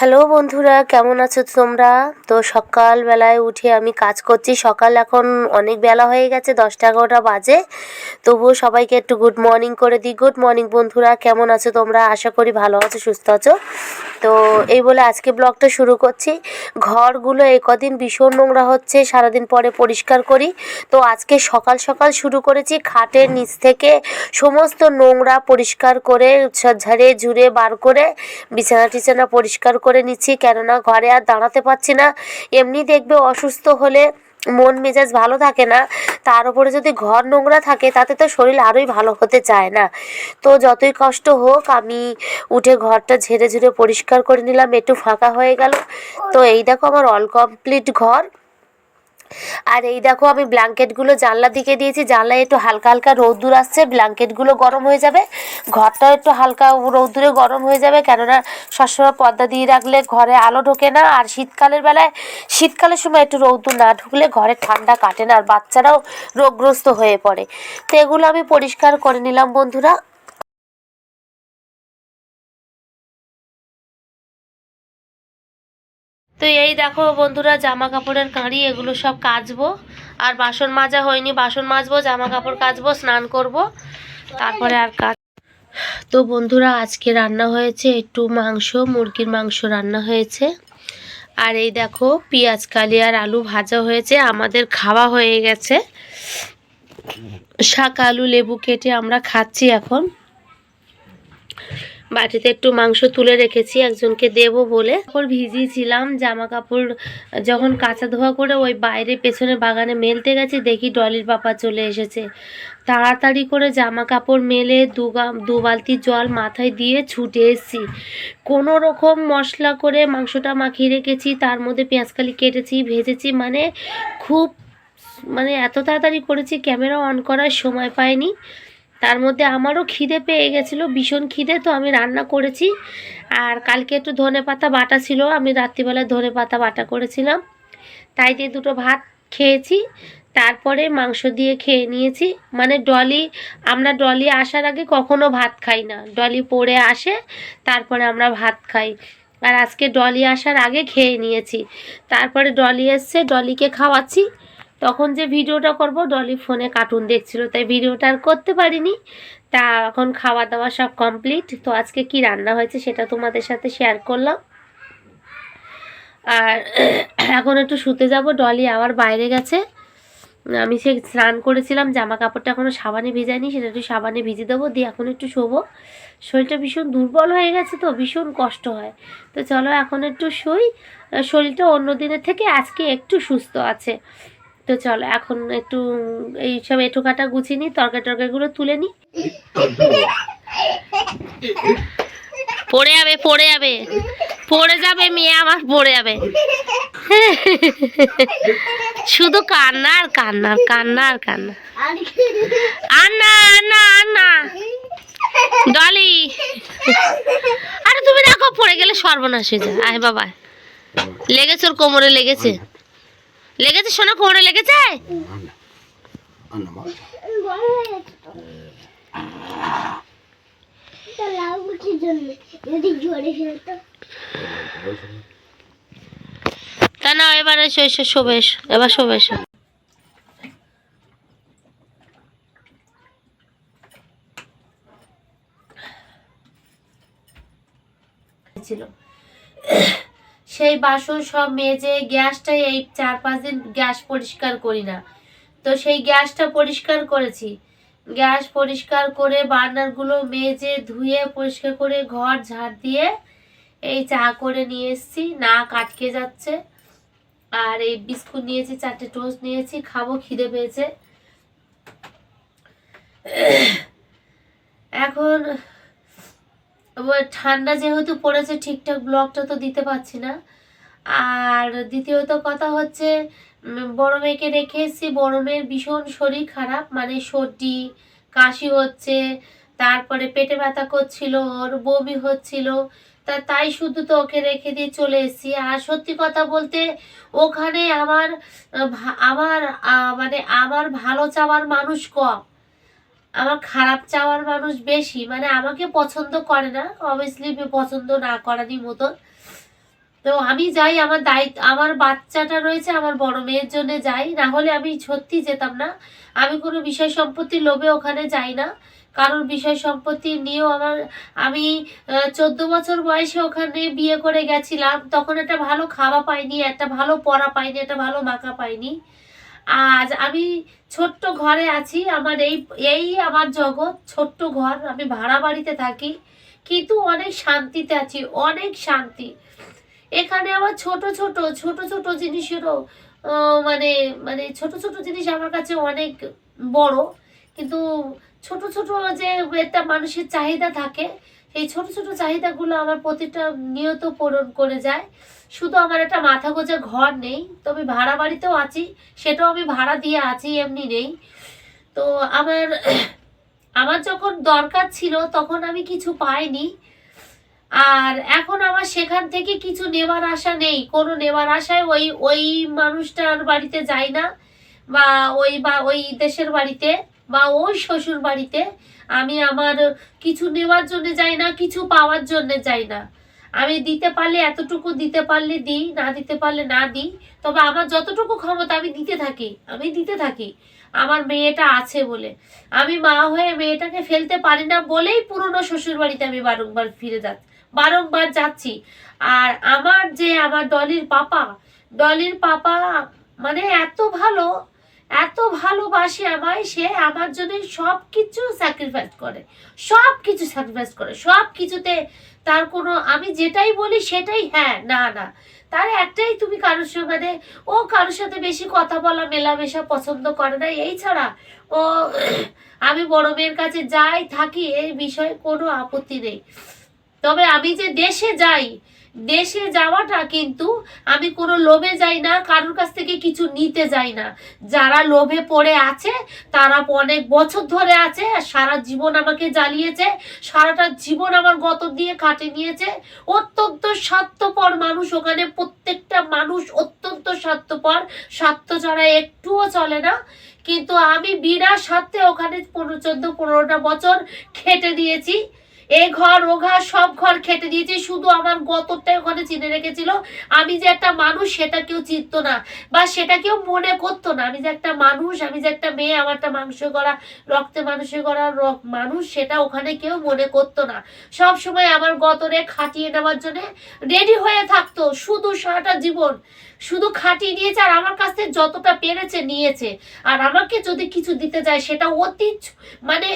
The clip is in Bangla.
হ্যালো বন্ধুরা, কেমন আছো তোমরা? তো সকালবেলায় উঠে আমি কাজ করছি। সকাল এখন অনেক বেলা হয়ে গেছে, দশটা এগারোটা বাজে। তবুও সবাইকে একটু গুড মর্নিং করে দিই। গুড মর্নিং বন্ধুরা, কেমন আছো তোমরা? আশা করি ভালো আছো, সুস্থ আছো। তো এই বলে আজকে ব্লগটা শুরু করছি। ঘরগুলো এই কদিন ভীষণ নোংরা হচ্ছে, সারাদিন পরে পরিষ্কার করি। তো আজকে সকাল সকাল শুরু করেছি খাটের নিচ থেকে সমস্ত নোংরা পরিষ্কার করে, ঝাড়ে ঝুড়ে বার করে, বিছানা টিছানা পরিষ্কার করে নিচ্ছি, কেননা ঘরে আর দাঁড়াতে পারছি না। এমনি দেখবে অসুস্থ হলে মন মেজাজ ভালো থাকে না। তার উপরে যদি ঘর নোংরা থাকে, তাতে তো শরীর আরোই ভালো হতে চায় না। তো যতই কষ্ট হোক, আমি উঠে ঘরটা ঝেড়ে ঝেড়ে পরিষ্কার করে নিলাম, একটু ফাঁকা হয়ে গেল। তো এই দেখো আমার অল কমপ্লিট ঘর। আর এই দেখো আমি ব্ল্যাঙ্কেটগুলো জানলা দিকে দিয়েছি, জানলায় একটু হালকা হালকা রৌদ্দুর আসছে, ব্ল্যাঙ্কেটগুলো গরম হয়ে যাবে ঘরটাও একটু হালকা রৌদ্দুরে গরম হয়ে যাবে, কেননা সবসময় পর্দা দিয়ে রাখলে ঘরে আলো ঢোকে না, আর শীতকালের বেলায়, শীতকালের সময় একটু রৌদ্দুর না ঢুকলে ঘরে ঠান্ডা কাটে না, আর বাচ্চারাও রোগগ্রস্ত হয়ে পড়ে। তো এগুলো আমি পরিষ্কার করে নিলাম বন্ধুরা। তো এই দেখো বন্ধুরা জামা কাপড়ের কাঁড়ি, এগুলো সব কাচবো। আর বাসন মাজা হয়নি, বাসন মাজবো জামা কাপড় কাচবো, স্নান করব। তারপরে আর কাজ। তো বন্ধুরা, আজকে রান্না হয়েছে একটু মাংস, মুরগির মাংস রান্না হয়েছে। আর এই দেখো, পেঁয়াজ, কালি আর আলু ভাজা হয়েছে, আমাদের খাওয়া হয়ে গেছে। শাক, আলু, লেবু কেটে আমরা খাচ্ছি এখন। বাটিতে একটু মাংস তুলে রেখেছি, একজনকে দেব বলে। তারপর ভিজিয়েছিলাম জামা কাপড় যখন কাঁচা ধোয়া করে ওই বাইরে পেছনে বাগানে মেলতে গেছি, দেখি ডলির পাপা চলে এসেছে। তাড়াতাড়ি করে জামা কাপড় মেলে, দু বালতি জল মাথায় দিয়ে ছুটে এসেছি। কোনো রকম মশলা করে মাংসটা মাখিয়ে রেখেছি, তার মধ্যে পেঁয়াজকালি কেটেছি, ভেজেছি মানে খুব মানে এত তাড়াতাড়ি করেছি, ক্যামেরা অন করার সময় পাইনি। তার মধ্যে আমারও খিদে পেয়ে গেছিল, ভীষণ খিদে, তো আমি রান্না করেছি। আর কালকে একটু ধনে পাতা বাটা ছিল, আমি রাত্রিবেলায় ধনে পাতা বাটা করেছিলাম। তাই দিয়ে দুটো ভাত খেয়েছি, তারপরে মাংস দিয়ে খেয়ে নিয়েছি। মানে ডলি, আমরা ডলি আসার আগে কখনো ভাত খাই না। ডলি পড়ে আসে, তারপরে আমরা ভাত খাই। আর আজকে ডলি আসার আগে খেয়ে নিয়েছি। তারপরে ডলি এসছে, ডলিকে খাওয়াচ্ছি। তখন যে ভিডিওটা করব, ডলি ফোনে কার্টুন দেখছিল, তাই ভিডিওটা আর করতে পারিনি। তা এখন খাওয়া দাওয়া সব কমপ্লিট। তো আজকে কি রান্না হয়েছে সেটা তোমাদের সাথে শেয়ার করলাম। আর এখন একটু শুতে যাব, ডলি আবার বাইরে গেছে। আমি সে স্নান করেছিলাম জামা কাপড়টা এখনও সাবানে ভিজাইনি, সেটা একটু সাবানে ভিজে দেবো, দিয়ে এখন একটু শোবো। শরীরটা ভীষণ দুর্বল হয়ে গেছে তো, ভীষণ কষ্ট হয়। তো চলো এখন একটু শুই। শরীরটা অন্য দিনের থেকে আজকে একটু সুস্থ আছে। তো চলো, এখন একটু এই সব এঁটো কাটা গুছিয়ে নিই তরকারি টরকারিগুলো তুলে নিই পড়ে যাবে পড়ে যাবে। পড়ে যাবে, মেয়ে আমার পড়ে যাবে। শুধু কান্না আর কান্না আর কান্না আর কান্না। আর না না না ডলি। আরে তুমি দেখো, পড়ে গেলে সর্বনাশ হয়ে যায়। আয় বাবা। লেগেছে ওর কোমরে, লেগেছে। লেগেছে শোনো কোমরে লেগেছে? তা না এবার এসো এসো শোবে এসো এবার শোবে এসো। ছিল। সেই বাসন সব মেজে গ্যাসটা এই চার পাঁচ দিন গ্যাস পরিষ্কার করি না। তো সেই গ্যাসটা পরিষ্কার করেছি। গ্যাস পরিষ্কার করে বার্নারগুলো মেজে ধুয়ে পরিষ্কার করে ঘর ঝাড় দিয়ে এই চা করে নিয়ে এসেছি। নাক আটকে যাচ্ছে। আর এই বিস্কুট নিয়েছি, চারটে টোস্ট নিয়েছি, খাব, খিদে পেয়েছে। এখন ঠান্ডা যেহেতু পড়েছে, ঠিকঠাক ব্লগটা তো দিতে পারছি না। আর দ্বিতীয়ত কথা হচ্ছে বড় মেয়েকে রেখে এসেছি। বড় মেয়ের ভীষণ শরীর খারাপ মানে সর্দি, কাশি হচ্ছে, তারপরে পেটে ব্যথা করছিল, ওর বমি হচ্ছিল। তা তাই শুধু তো ওকে রেখে দিয়ে চলে এসেছি। আর সত্যি কথা বলতে, ওখানে আমার আমার মানে আমার ভালো চাওয়ার মানুষ কম। আমার খারাপ চাওয়ার মানুষ বেশি মানে আমাকে পছন্দ করে না অবভিয়াসলি পছন্দ না করারই মতন। তো আমি যাই, আমার দায়িত্ব, আমার বাচ্চাটা রয়েছে, আমার বড় মেয়ের জন্য যাই, না হলে আমি সত্যি যেতাম না। আমি কোনো বিষয় সম্পত্তির লোভে ওখানে যাই না কারোর বিষয় সম্পত্তি নিয়েও আমার, আমি চোদ্দ বছর বয়সে ওখানে বিয়ে করে গেছিলাম, তখন একটা ভালো খাওয়া পাইনি, একটা ভালো পড়া পাইনি, একটা ভালো মাখা পাইনি। আজ আমি ছোট্ট ঘরে আছি, আমার এই এই আমার জগৎ ছোট্ট ঘর, আমি ভাড়া বাড়িতে থাকি, কিন্তু অনেক শান্তিতে আছি, অনেক শান্তি। এখানে আমার ছোট ছোট ছোট ছোট জিনিসেরও মানে মানে ছোট ছোট জিনিস আমার কাছে অনেক বড়, কিন্তু ছোট ছোট যে একটা মানুষের চাহিদা থাকে সেই ছোট ছোট চাহিদাগুলো আমার প্রতিটা নিয়ত পূরণ করে যায়। শুধু আমার একটা মাথা গোজা ঘর নেই, তবে ভাড়া বাড়িতেও আছি, সেটাও আমি ভাড়া দিয়ে আছি, এমনি নেই। তো আমার আমার যখন দরকার ছিল তখন আমি কিছু পাইনি। আর এখন আমার সেখান থেকে কিছু নেবার আশা নেই। কোনো নেবার আশায় ওই ওই মানুষটার বাড়িতে যাই না, বা ওই বা ওই দেশের বাড়িতে। বা ওই শ্বশুর বাড়িতে আমি আমার কিছু নেওয়ার জন্য যাই না, কিছু পাওয়ার জন্য যাই না। আমি দিতে পারলে এতটুকু দিতে পারলে দিই, না দিতে পারলে না দিই। তবে আমার যতটুকু ক্ষমতা আমি দিতে থাকি, আমি দিতে থাকি। আমার মেয়েটা আছে বলে। আমি মা হয়ে মেয়েটাকে ফেলতে পারি না বলেই পুরনো শ্বশুর বাড়িতে আমি বারংবার ফিরে যাচ্ছি, বারংবার যাচ্ছি। আর আমার যে আমার ডলির পাপা ডলির পাপা মানে এত ভালো এত ভালোবাসে আমায়, সে আমার জন্য সব কিছু স্যাক্রিফাইস করে। সব কিছু স্যাক্রিফাইস করে। সব কিছুতে তার কোনো, আমি যেটাই বলি সেটাই হ্যাঁ না না। তার একটাই তুমি কারোর সঙ্গে মানে ও কারোর সাথে বেশি কথা বলা, মেলামেশা পছন্দ করে না। এই ছাড়া ও, আমি বড় মেয়ের কাছে যাই, থাকি এই বিষয়ে কোনো আপত্তি নেই। তবে আমি যে দেশে যাই দেশে যাওয়াটা কিন্তু আমি কোনো লোভে যাই না, কারোর কাছ থেকে কিছু নিতে যাই না। যারা লোভে পড়ে আছে, তারা অনেক বছর ধরে আছে সারা জীবন আমাকে জ্বালিয়েছে, সারাটা জীবন আমার গত দিয়ে কাটে নিয়েছে। অত্যন্ত স্বার্থপর মানুষ ওখানে, প্রত্যেকটা মানুষ অত্যন্ত স্বার্থপর, স্বার্থ ছাড়া একটুও চলে না। কিন্তু আমি বিনা স্বার্থে ওখানে পনেরো, চোদ্দ, পনেরোটা বছর খেটে দিয়েছি। এ ঘর, ও ঘর, সব ঘর খেতে দিয়েছি। শুধু আমার গতরটাই ওখানে চিনে রেখেছিল। আমি যে একটা মানুষ, সেটা কেউ চিনত না বা সেটা কেউ মনে করতো না। আমি যে একটা মানুষ, আমি যে একটা মেয়ে আমার একটা মাংস করা, রক্তে মানুষে করা মানুষ, সেটা ওখানে কেউ মনে করতো না। সব সময় আমার গতরে খাটিয়ে নেওয়ার জন্য রেডি হয়ে থাকতো। শুধু সারাটা জীবন, শুধু খাটিয়ে নিয়েছে আর আমার কাছ থেকে যতটা পেরেছে, নিয়েছে। আর আমাকে যদি কিছু দিতে যায়, সেটা অতি মানে